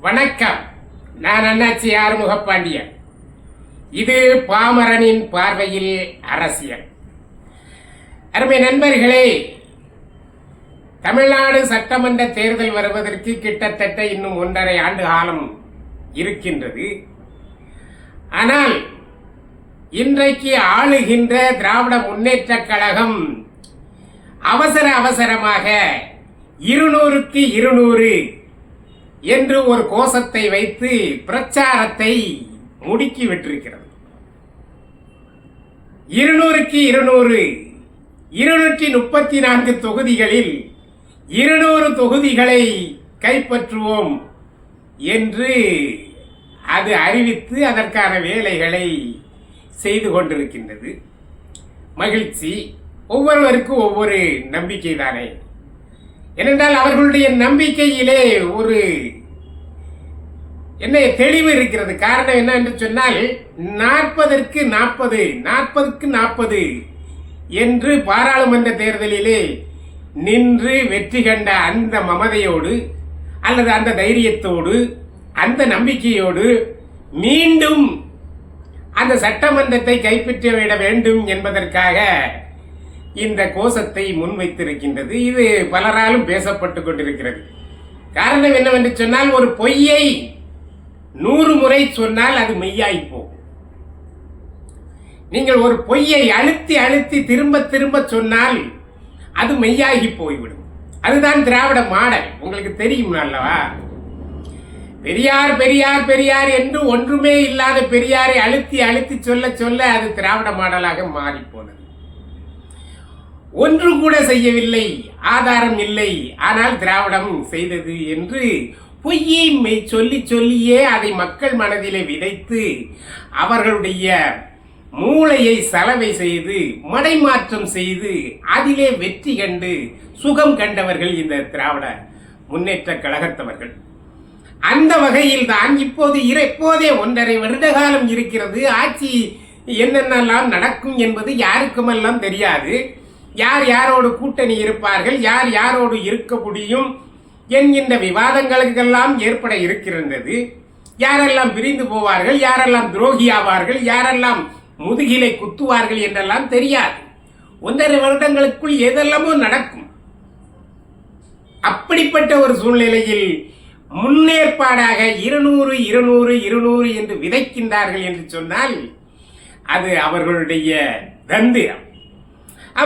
வணக்கம். நான் அண்ணாச்சி ஆறுமுகப்பாண்டியன். இது பாமரனின் பார்வையில் அரசியல். அருமை நண்பர்களே தமிழ்நாடு சட்டமன்ற தேர்தல் வருவதற்கு கிட்டத்தட்ட இன்னும் ஒன்றரை ஆண்டு காலம் இருக்கின்றது. ஆனால் இன்றைக்கு ஆளுகின்ற திராவிட முன்னேற்றக் கழகம் அவசர அவசரமாக இருநூறுக்கு இருநூறு என்று ஒரு கோஷத்தை வைத்து பிரச்சாரத்தை முடுக்கி விட்டிருக்கிறது. இருநூறுக்கு இருநூறு இருநூற்றி முப்பத்தி நான்கு தொகுதிகளில் இருநூறு தொகுதிகளை கைப்பற்றுவோம் என்று அது அறிவித்து அதற்கான வேலைகளை செய்து கொண்டிருக்கின்றது. மகிழ்ச்சி. ஒவ்வொருவருக்கும் ஒவ்வொரு நம்பிக்கை தானே ஏனென்றால் அவர்களுடைய நம்பிக்கையிலே ஒரு என்ன தெளிவு இருக்கிறது. காரணம் என்ன என்று சொன்னால் நாற்பதற்கு நாற்பது நாற்பதுக்கு நாற்பது என்று பாராளுமன்ற தேர்தலிலே நின்று வெற்றி கண்ட அந்த மமதையோடு அல்லது அந்த தைரியத்தோடு அந்த நம்பிக்கையோடு மீண்டும் அந்த சட்டமன்றத்தை கைப்பற்றிவிட வேண்டும் என்பதற்காக இந்த கோஷத்தை முன்வைத்திருக்கின்றது. இது பலராலும் பேசப்பட்டு கொண்டிருக்கிறது. காரணம் என்னவென்று சொன்னால் ஒரு பொய்யை நூறு முறை சொன்னால் அது மெய்யாய் போகும். நீங்கள் ஒரு பொய்யை அழுத்தி அழுத்தி திரும்ப திரும்ப சொன்னால் அது மெய்யாகி போய்விடும். அதுதான் திராவிட மாடல். உங்களுக்கு தெரியும் அல்லவா? பெரியார் பெரியார் பெரியார் என்று ஒன்றுமே இல்லாத பெரியாரை அழுத்தி அழுத்தி சொல்ல சொல்ல அது திராவிட மாடலாக மாறி போனது. ஒன்று கூட செய்யவில்லை ஆதாரம் இல்லை. ஆனால் திராவிடம் செய்தது என்று பொய்யை மெய் சொல்லி சொல்லியே அதை மக்கள் மனதிலே விதைத்து அவர்களுடைய மூளையை சலவை செய்து மடைமாற்றம் செய்து அதிலே வெற்றி கண்டு சுகம் கண்டவர்கள் இந்த திராவிட முன்னேற்ற கழகத்தவர்கள். அந்த வகையில் தான் இப்போது இப்போதே ஒன்றரை வருட காலம் இருக்கிறது. ஆட்சி என்னென்னலாம் நடக்கும் என்பது யாருக்குமெல்லாம் தெரியாது. யார் யாரோடு கூட்டணி இருப்பார்கள் யார் யாரோடு இருக்க முடியும் என்கின்ற விவாதங்களுக்கெல்லாம் ஏற்பட இருக்கின்றது. யாரெல்லாம் பிரிந்து போவார்கள் யாரெல்லாம் துரோகி ஆவார்கள் யாரெல்லாம் முதுகிலை குத்துவார்கள் என்றெல்லாம் தெரியாது. ஒன்றரை வருடங்களுக்குள் எதெல்லாமோ நடக்கும். அப்படிப்பட்ட ஒரு சூழ்நிலையில் முன்னேற்பாடாக இருநூறு இருநூறு இருநூறு என்று விதைக்கின்றார்கள் என்று சொன்னால் அது அவர்களுடைய தந்திரம்.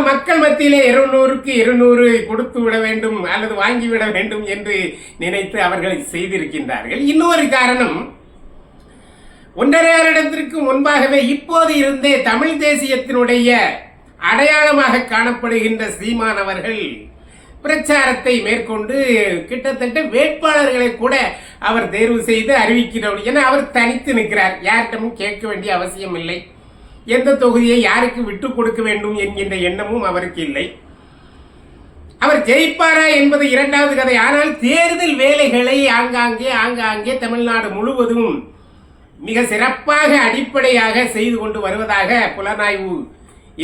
மக்கள் மத்தியிலே இருநூறுக்கு இருநூறு கொடுத்து விட வேண்டும் அல்லது வாங்கிவிட வேண்டும் என்று நினைத்து அவர்கள் செய்திருக்கின்றார்கள். இன்னொரு காரணம் ஒன்றரை வருடத்திற்கு முன்பாகவே இப்போது இருந்தே தமிழ் தேசியத்தினுடைய அடையாளமாக காணப்படுகின்ற சீமான் அவர்கள் பிரச்சாரத்தை மேற்கொண்டு கிட்டத்தட்ட வேட்பாளர்களை கூட அவர் தேர்வு செய்து அறிவிக்கிறார் என அவர் தனித்து நிற்கிறார். யார்கிட்டமும் கேட்க வேண்டிய அவசியம் இல்லை எந்த தொகுதியை யாருக்கு விட்டு கொடுக்க வேண்டும் என்கின்ற எண்ணமும் அவருக்கு இல்லை. அவர் ஜெயிப்பாரா என்பது இரண்டாவது கதை. ஆனால் தேர்தல் வேலைகளை ஆங்காங்கே ஆங்காங்கே தமிழ்நாடு முழுவதும் மிக சிறப்பாக அடிப்படையாக செய்து கொண்டு வருவதாக புலனாய்வு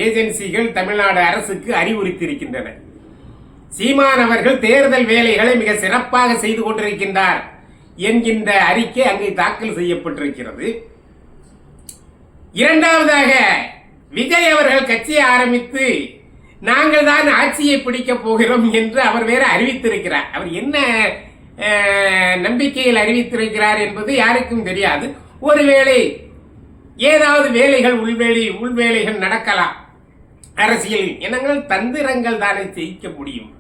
ஏஜென்சிகள் தமிழ்நாடு அரசுக்கு அறிவுறுத்தியிருக்கின்றன. சீமான் அவர்கள் தேர்தல் வேலைகளை மிக சிறப்பாக செய்து கொண்டிருக்கின்றார் என்கின்ற அறிக்கை அங்கே தாக்கல் செய்யப்பட்டிருக்கிறது. இரண்டாவதாக விஜய் அவர்கள் கட்சியை ஆரம்பித்து நாங்கள் தான் ஆட்சியை பிடிக்கப் போகிறோம் என்று அவர் வேற அறிவித்திருக்கிறார். அவர் என்ன நம்பிக்கையில் அறிவித்திருக்கிறார் என்பது யாருக்கும் தெரியாது. ஒருவேளை ஏதாவது வேலைகள் உள்வேளை உள்வேலைகள் நடக்கலாம். அரசியல் இனங்கள் தந்திரங்கள் தானே ஜெயிக்க முடியும்.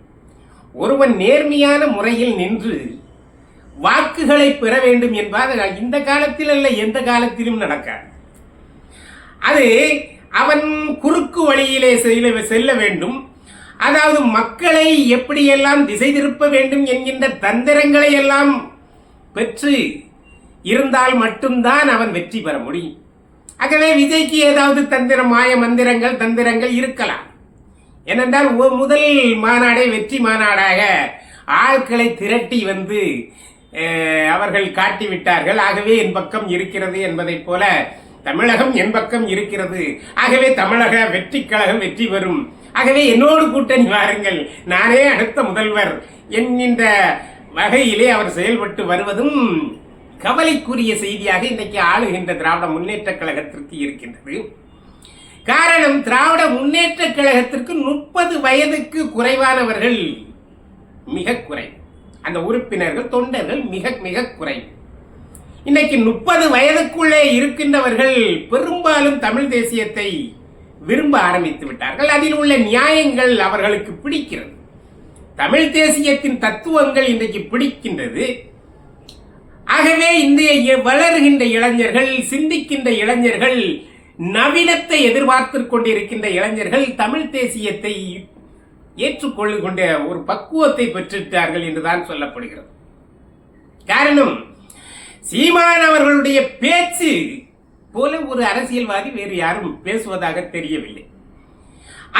ஒருவன் நேர்மையான முறையில் நின்று வாக்குகளை பெற வேண்டும் என்பது இந்த காலத்தில் அல்ல எந்த காலத்திலும் நடக்காது. அது அவன் குறுக்கு வழியிலே செல்ல செல்ல வேண்டும். அதாவது மக்களை எப்படியெல்லாம் திசை திருப்ப வேண்டும் என்கின்ற தந்திரங்களை எல்லாம் பெற்று இருந்தால் மட்டும்தான் அவன் வெற்றி பெற முடியும். ஆகவே விஜய்க்கு ஏதாவது தந்திர மாய மந்திரங்கள் தந்திரங்கள் இருக்கலாம். ஏனென்றால் முதல் மாநாடே வெற்றி மாநாடாக ஆட்களை திரட்டி வந்து அவர்கள் காட்டிவிட்டார்கள். ஆகவே என் பக்கம் இருக்கிறது என்பதைப் போல தமிழகம் என் பக்கம் இருக்கிறது. ஆகவே தமிழக வெற்றி கழகம் வெற்றி பெறும். ஆகவே என்னோடு கூட்டணி வாருங்கள். நானே அடுத்த முதல்வர். என்கின்ற வகையிலே அவர் செயல்பட்டு வருவதும் கவலைக்குரிய செய்தியாக இன்னைக்கு ஆளுகின்ற திராவிட முன்னேற்ற கழகத்திற்கு இருக்கின்றது. காரணம் திராவிட முன்னேற்ற கழகத்திற்கு முப்பது வயதுக்கு குறைவானவர்கள் மிக குறை. அந்த உறுப்பினர்கள் தொண்டர்கள் மிக மிக குறைவு இன்னைக்கு முப்பது வயதுக்குள்ளே இருக்கின்றவர்கள் பெரும்பாலும் தமிழ் தேசியத்தை விரும்ப ஆரம்பித்து விட்டார்கள். அதில் உள்ள நியாயங்கள் அவர்களுக்கு பிடிக்கிறது. தமிழ் தேசியத்தின் தத்துவங்கள் இன்றைக்கு பிடிக்கின்றது. ஆகவே இந்திய வளர்கின்ற இளைஞர்கள் சிந்திக்கின்ற இளைஞர்கள் நவீனத்தை எதிர்பார்த்து கொண்டிருக்கின்ற இளைஞர்கள் தமிழ் தேசியத்தை ஏற்றுக்கொள்ளுகின்ற ஒரு பக்குவத்தை பெற்றுட்டார்கள் என்றுதான் சொல்லப்படுகிறது. காரணம் சீமான் அவர்களுடைய பேச்சு போல ஒரு அரசியல்வாதி வேறு யாரும் பேசுவதாக தெரியவில்லை.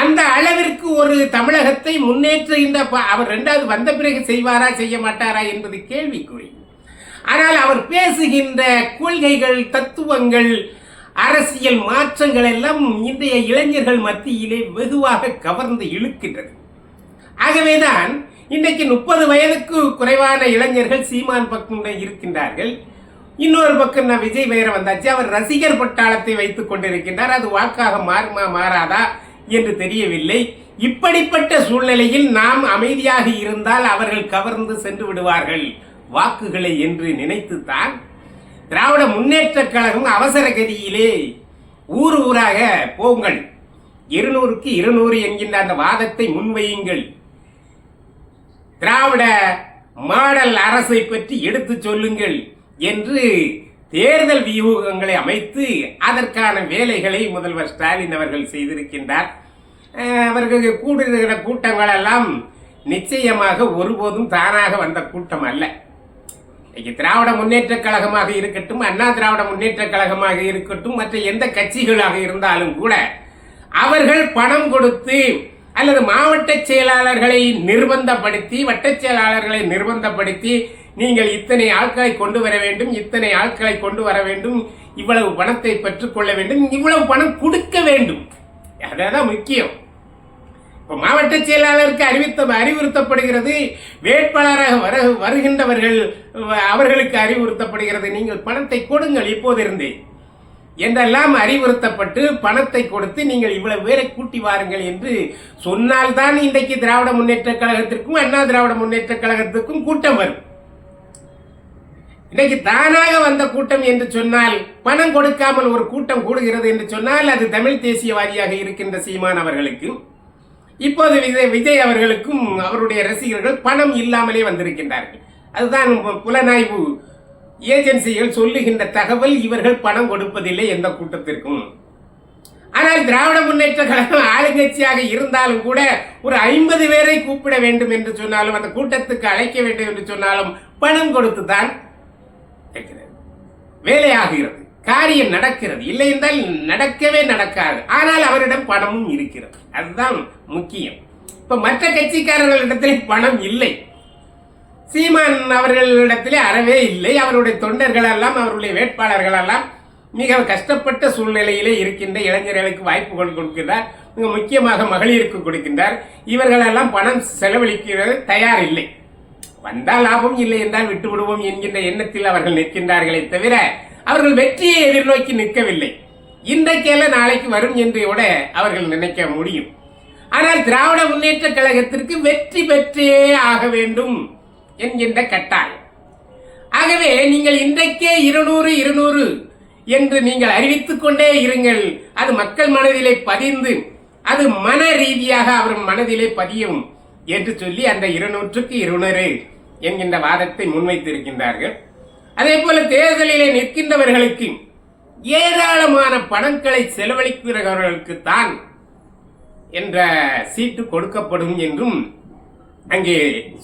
அந்த அளவிற்கு ஒரு தமிழகத்தை முன்னேற்றுகின்ற அவர் இரண்டாவது வந்த பிறகு செய்வாரா செய்ய மாட்டாரா என்பது கேள்விக்குறி. ஆனால் அவர் பேசுகின்ற கொள்கைகள் தத்துவங்கள் அரசியல் மாற்றங்கள் எல்லாம் இன்றைய இளைஞர்கள் மத்தியிலே வெகுவாக கவர்ந்து இழுக்கின்றது ஆகவேதான் இன்றைக்கு முப்பது வயதுக்கு குறைவான இளைஞர்கள் சீமான் பக்கம் இருக்கின்றார்கள். இன்னொரு பக்கம் நான் விஜய் வேற வந்தாச்சு. அவர் ரசிகர் பட்டாளத்தை வைத்துக் கொண்டிருக்கின்றார். அது வாக்காக மாறுமா மாறாதா என்று தெரியவில்லை. இப்படிப்பட்ட சூழ்நிலையில் நாம் அமைதியாக இருந்தால் அவர்கள் கவர்ந்து சென்று விடுவார்கள் வாக்குகளை என்று நினைத்துத்தான். திராவிட முன்னேற்ற கழகம் அவசர கதியிலே ஊர் ஊராக போங்கள். இருநூறுக்கு இருநூறு என்கின்ற அந்த வாதத்தை முன்வையுங்கள். திராவிட மாடல் அரசை பற்றி எடுத்துச் சொல்லுங்கள். என்று தேர்தல் வியூகங்களை அமைத்து அதற்கான வேலைகளை முதல்வர் ஸ்டாலின் அவர்கள் செய்திருக்கின்றார். அவர்களுக்கு அவர்கள் கூடுகிற கூட்டங்கள் எல்லாம் நிச்சயமாக ஒருபோதும் தானாக வந்த கூட்டம் அல்ல. இன்னைக்கு திராவிட முன்னேற்ற கழகமாக இருக்கட்டும் அண்ணா திராவிட முன்னேற்ற கழகமாக இருக்கட்டும் மற்ற எந்த கட்சிகளாக இருந்தாலும் கூட அவர்கள் பணம் கொடுத்து அல்லது மாவட்ட செயலாளர்களை நிர்பந்தப்படுத்தி வட்டச் செயலாளர்களை நிர்பந்தப்படுத்தி நீங்கள் இத்தனை ஆட்களை கொண்டு வர வேண்டும் இத்தனை ஆட்களை கொண்டு வர வேண்டும் இவ்வளவு பணத்தை பெற்றுக்கொள்ள வேண்டும் இவ்வளவு பணம் கொடுக்க வேண்டும். அதான் முக்கியம். இப்ப மாவட்ட செயலாளருக்கு அறிவித்த அறிவுறுத்தப்படுகிறது. வேட்பாளராக வர வருகின்றவர்கள் அவர்களுக்கு அறிவுறுத்தப்படுகிறது. நீங்கள் பணத்தை கொடுங்கள் இப்போதிருந்தே என்றெல்லாம் அறிவுறுத்தப்பட்டு பணத்தை கொடுத்து நீங்கள் இவ்வளவு பேரை கூட்டி வாருங்கள் என்று சொன்னால்தான் இன்றைக்கு திராவிட முன்னேற்ற கழகத்திற்கும் அண்ணா திராவிட முன்னேற்ற கழகத்திற்கும் கூட்டம் வரும். இன்னைக்கு தானாக வந்த கூட்டம் என்று சொன்னால் பணம் கொடுக்காமல் ஒரு கூட்டம் கூடுகிறது என்று சொன்னால் அது தமிழ் தேசியவாதியாக இருக்கின்ற சீமான் அவர்களுக்கு. இப்போது விஜய் விஜய் அவர்களுக்கும் அவருடைய ரசிகர்கள் பணம் இல்லாமலே வந்திருக்கின்றார்கள். அதுதான் பு- புலனாய்வு ஏஜென்சிகள் சொல்லுகின்ற தகவல் இவர்கள் பணம் கொடுப்பதில்லை எந்த கூட்டத்திற்கும். ஆனால் திராவிட முன்னேற்ற கழகம் ஆளுங்கட்சியாக இருந்தாலும் கூட ஒரு ஐம்பது பேரை கூப்பிட வேண்டும் என்று சொன்னாலும் அந்த கூட்டத்துக்கு அழைக்க வேண்டும் என்று சொன்னாலும் பணம் கொடுத்துதான் இருக்கிறது வேலையாகிறது காரியம் நடக்கிறது இல்லை என்றால் நடக்கவே நடக்காது. ஆனால் அவரிடம் பணமும் இருக்கிறது. அதுதான் முக்கியம். இப்ப மற்ற கட்சிக்காரர்களிடத்திலே பணம் இல்லை. சீமான் அவர்களிடத்திலே அறவே இல்லை. அவருடைய தொண்டர்கள் எல்லாம் அவருடைய வேட்பாளர்கள் எல்லாம் மிக கஷ்டப்பட்ட சூழ்நிலையிலே இருக்கின்ற இளைஞர்களுக்கு வாய்ப்புகள் கொடுக்கின்றார். மிக முக்கியமாக மகளிருக்கு கொடுக்கின்றார். இவர்களெல்லாம் பணம் செலவழிக்கிறது தயார் இல்லை வந்தால் லாபம் இல்லை என்றால் விட்டு விடுவோம் என்கின்ற எண்ணத்தில் அவர்கள் நிற்கின்றார்களே தவிர அவர்கள் வெற்றியை எதிர்நோக்கி நிற்கவில்லை. இன்றைக்கல்ல நாளைக்கு வரும் என்று கூட அவர்கள் நினைக்க முடியும். ஆனால் திராவிட முன்னேற்ற கழகத்திற்கு வெற்றி பெற்றே ஆக வேண்டும் என்கின்ற கட்டாயம். ஆகவே நீங்கள் இன்றைக்கே இருநூறு இருநூறு என்று நீங்கள் அறிவித்துக் கொண்டே இருங்கள். அது மக்கள் மனதிலே பதிந்து அது மன ரீதியாக அவர் மனதிலே பதியும். என்று சொல்லி அந்த இருநூற்றுக்கு இருநூறு என்கின்ற வாதத்தை முன்வைத்திருக்கின்றார்கள். அதே போல தேர்தலிலே நிற்கின்றவர்களுக்கு ஏராளமான பணங்களை செலவழிக்கிறவர்களுக்கு தான் என்ற சீட்டு கொடுக்கப்படும் என்றும் அங்கே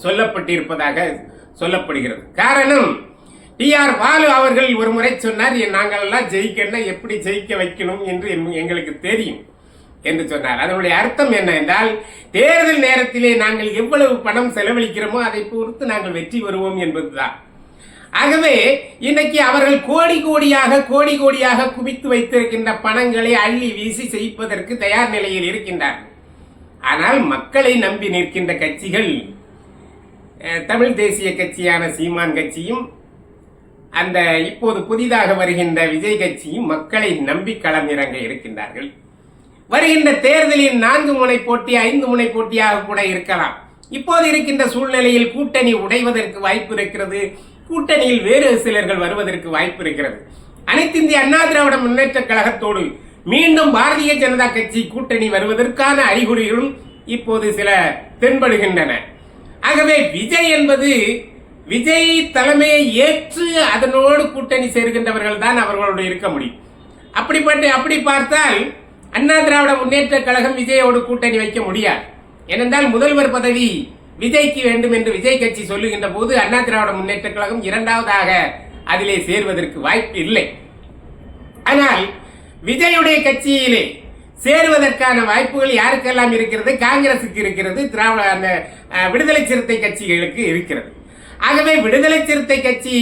சொல்லப்பட்டிருப்பதாக சொல்லப்படுகிறது. காரணம் டி ஆர் பாலு அவர்கள் ஒரு முறை சொன்னார் நாங்கள் எல்லாம் ஜெயிக்கணும்னா எப்படி ஜெயிக்க வைக்கணும்? என்று எம்- எங்களுக்கு தெரியும். என்று சொன்னார். அதனுடைய அர்த்தம் என்ன என்றால் தேர்தல் நேரத்திலே நாங்கள் எவ்வளவு பணம் செலவழிக்கிறோமோ அதை பொறுத்து நாங்கள் வெற்றி பெறுவோம் என்பதுதான். ஆகவே இன்னைக்கு அவர்கள் கோடி கோடியாக கோடி கோடியாக குவித்து வைத்திருக்கின்ற பணங்களை அள்ளி வீசி செய்ப்பதற்கு தயார் நிலையில் இருக்கின்றார்கள். ஆனால் மக்களை நம்பி நிற்கின்ற கட்சிகள் தமிழ் தேசிய கட்சியான சீமான் கட்சியும் அந்த இப்போது புதிதாக வருகின்ற விஜய் கட்சியும் மக்களை நம்பி களமிறங்க இருக்கின்றார்கள். வருகின்ற தேர்தலில் நான்கு முனை போட்டி ஐந்து முனை போட்டியாக கூட இருக்கலாம். இப்போது இருக்கின்ற சூழ்நிலையில் கூட்டணி உடைவதற்கு வாய்ப்பு இருக்கிறது. கூட்டணியில் வேறு சிலர்கள் வருவதற்கு வாய்ப்பு இருக்கிறது. அனைத்து இந்திய அண்ணா திராவிட முன்னேற்ற கழகத்தோடு மீண்டும் பாரதிய ஜனதா கட்சி கூட்டணி வருவதற்கான அறிகுறிகளும் இப்போது சில தென்படுகின்றன. ஆகவே விஜய் என்பது விஜய் தலைமையை ஏற்று அதனோடு கூட்டணி சேர்கின்றவர்கள் தான் அவர்களோடு இருக்க முடியும். அப்படிப்பட்ட அப்படி பார்த்தால் அண்ணா திராவிட முன்னேற்ற கழகம் விஜயோடு கூட்டணி வைக்க முடியாது. ஏனென்றால் முதல்வர் பதவி விஜய்க்கு வேண்டும் என்று விஜய் கட்சி சொல்லுகின்ற போது அண்ணா திராவிட முன்னேற்ற கழகம் இரண்டாவதாக அதிலே சேர்வதற்கு வாய்ப்பு இல்லை. ஆனால் விஜயுடைய கட்சியிலே சேருவதற்கான வாய்ப்புகள் யாருக்கெல்லாம் இருக்கிறது? காங்கிரசுக்கு இருக்கிறது திராவிட அந்த விடுதலை சிறுத்தை கட்சிகளுக்கு இருக்கிறது. ஆகவே விடுதலை சிறுத்தை கட்சி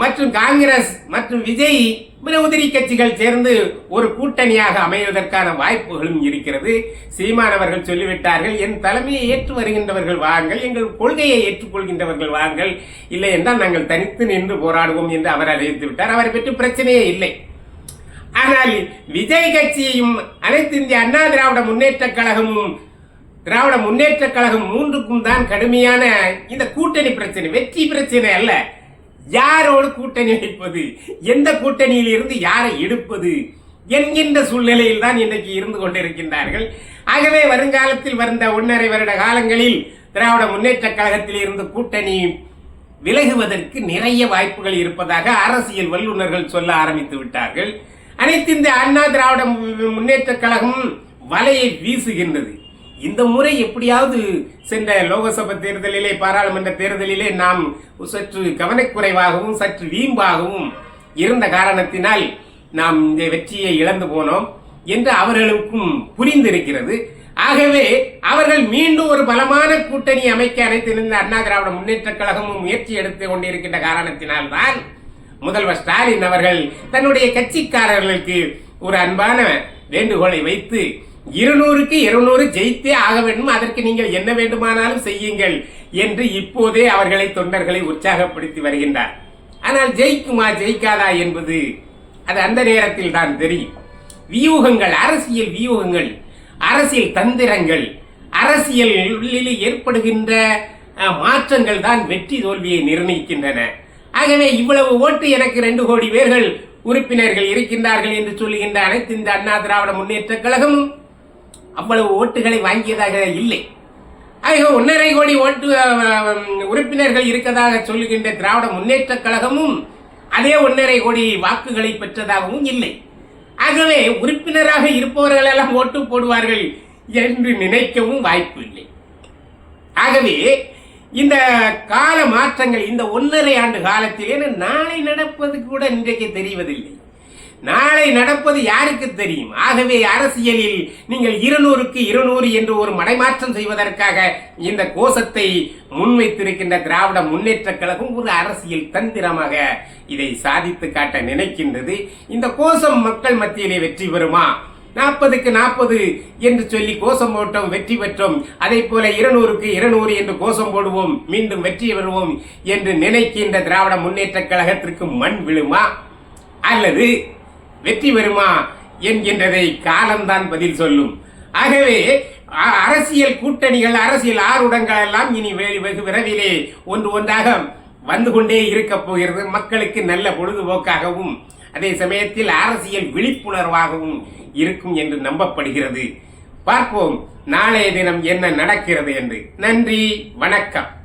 மற்றும் காங்கிரஸ் மற்றும் விஜய் பிற உதிரி கட்சிகள் சேர்ந்து ஒரு கூட்டணியாக அமைவதற்கான வாய்ப்புகளும் இருக்கிறது. சீமானவர்கள் சொல்லிவிட்டார்கள் என் தலைமையை ஏற்று வருகின்றவர்கள் வாருங்கள் எங்கள் கொள்கையை ஏற்றுக்கொள்கின்றவர்கள் வாருங்கள். இல்லை என்றால் நாங்கள் தனித்து நின்று போராடுவோம் என்று அவர் அறிவித்து விட்டார் அவரை பற்றி பிரச்சனையே இல்லை. ஆனால் விஜய் கட்சியையும் அனைத்து இந்திய அண்ணா திராவிட முன்னேற்ற கழகமும் திராவிட முன்னேற்ற கழகம் மூன்றுக்கும் தான் கடுமையான இந்த கூட்டணி பிரச்சனை வெற்றி பிரச்சனை அல்ல. யாரோடு கூட்டணி வைப்பது? எந்த கூட்டணியில் இருந்து யாரை எடுப்பது? என்கின்ற சூழ்நிலையில் தான் இன்றைக்கு இருந்து கொண்டிருக்கின்றார்கள். ஆகவே வருங்காலத்தில் வந்த ஒன்றரை வருட காலங்களில் திராவிட முன்னேற்ற கழகத்தில் இருந்து கூட்டணி விலகுவதற்கு நிறைய வாய்ப்புகள் இருப்பதாக அரசியல் வல்லுநர்கள் சொல்ல ஆரம்பித்து விட்டார்கள். அனைத்து இந்த அண்ணா திராவிட முன்னேற்ற கழகம் வலையை வீசுகின்றது. இந்த முறை எப்படியாவது சென்ற லோகசபா தேர்தலிலே பாராளுமன்ற தேர்தலிலே நாம் சற்று கவனக்குறைவாகவும் சற்று வீம்பாகவும் இருந்த காரணத்தினால் நாம் இந்த வெற்றியை இழந்து போனோம் என்று அவர்களுக்கும் புரிந்திருக்கிறது. ஆகவே அவர்கள் மீண்டும் ஒரு பலமான கூட்டணி அமைக்க அனைத்திருந்த அண்ணா திராவிட முன்னேற்ற கழகமும் முயற்சி எடுத்து கொண்டிருக்கின்ற காரணத்தினால்தான் முதல்வர் ஸ்டாலின் அவர்கள் தன்னுடைய கட்சிக்காரர்களுக்கு ஒரு அன்பான வேண்டுகோளை வைத்து இருநூறுக்கு இருநூறு ஜெயித்தே ஆக வேண்டும். அதற்கு நீங்கள் என்ன வேண்டுமானாலும் செய்யுங்கள் என்று இப்போதே அவர்களை தொண்டர்களை உற்சாகப்படுத்தி வருகின்றார். ஆனால் ஜெயிக்குமா ஜெயிக்காதா என்பது அது அந்த நேரத்தில் தான் தெரியும். வியூகங்கள் அரசியல் வியூகங்கள் அரசியல் தந்திரங்கள் அரசியலில் ஏற்படுகின்ற மாற்றங்கள் தான் வெற்றி தோல்வியை நிர்ணயிக்கின்றன. ஆகவே இவ்வளவு ஓட்டு எனக்கு ரெண்டு கோடி பேர்கள் உறுப்பினர்கள் இருக்கின்றார்கள் என்று சொல்லுகின்ற அனைத்து இந்த அண்ணா திராவிட முன்னேற்ற கழகம் அவ்வளவு ஓட்டுகளை வாங்கியதாக இல்லை. ஆக ஒன்றரை கோடி ஓட்டு உறுப்பினர்கள் இருக்கதாக சொல்லுகின்ற திராவிட முன்னேற்ற கழகமும் அதே ஒன்றரை கோடி வாக்குகளை பெற்றதாகவும் இல்லை. ஆகவே உறுப்பினராக இருப்பவர்கள் எல்லாம் ஓட்டு போடுவார்கள் என்று நினைக்கவும் வாய்ப்பு இல்லை. ஆகவே இந்த கால மாற்றங்கள் இந்த ஒன்றரை ஆண்டு காலத்தில் ஏன்னா நாளை நடப்பது கூட இன்றைக்கு தெரிவதில்லை. நாளை நடப்பது யாருக்கு தெரியும்? ஆகவே அரசியலில் நீங்கள் இருநூறுக்கு இருநூறு என்று ஒரு மடைமாற்றம் செய்வதற்காக இந்த கோஷத்தை முன்வைத்திருக்கின்ற திராவிட முன்னேற்ற கழகம் ஒரு அரசியல் தந்திரமாக இதை சாதித்து காட்ட நினைக்கின்றது. இந்த கோஷம் மக்கள் மத்தியிலே வெற்றி பெறுமா? நாற்பதுக்கு நாற்பது என்று சொல்லி கோஷம் போட்டோம் வெற்றி பெற்றோம். அதே போல இருநூறுக்கு இருநூறு என்று கோஷம் போடுவோம் மீண்டும் வெற்றி பெறுவோம் என்று நினைக்கின்ற திராவிட முன்னேற்ற கழகத்திற்கு மண் விழுமா? அல்லது வெற்றி பெறுமா என்கின்றதை காலம்தான் பதில் சொல்லும். ஆகவே அ- அரசியல் கூட்டணிகள் அரசியல் ஆருடங்கள் எல்லாம் இனி வெ- வெகு விரைவிலே ஒன்று ஒன்றாக வந்து கொண்டே இருக்க போகிறது. மக்களுக்கு நல்ல பொழுதுபோக்காகவும் அதே சமயத்தில் அரசியல் விழிப்புணர்வாகவும் இருக்கும் என்று நம்பப்படுகிறது. பார்ப்போம் நாளைய தினம் என்ன நடக்கிறது என்று. நன்றி வணக்கம்.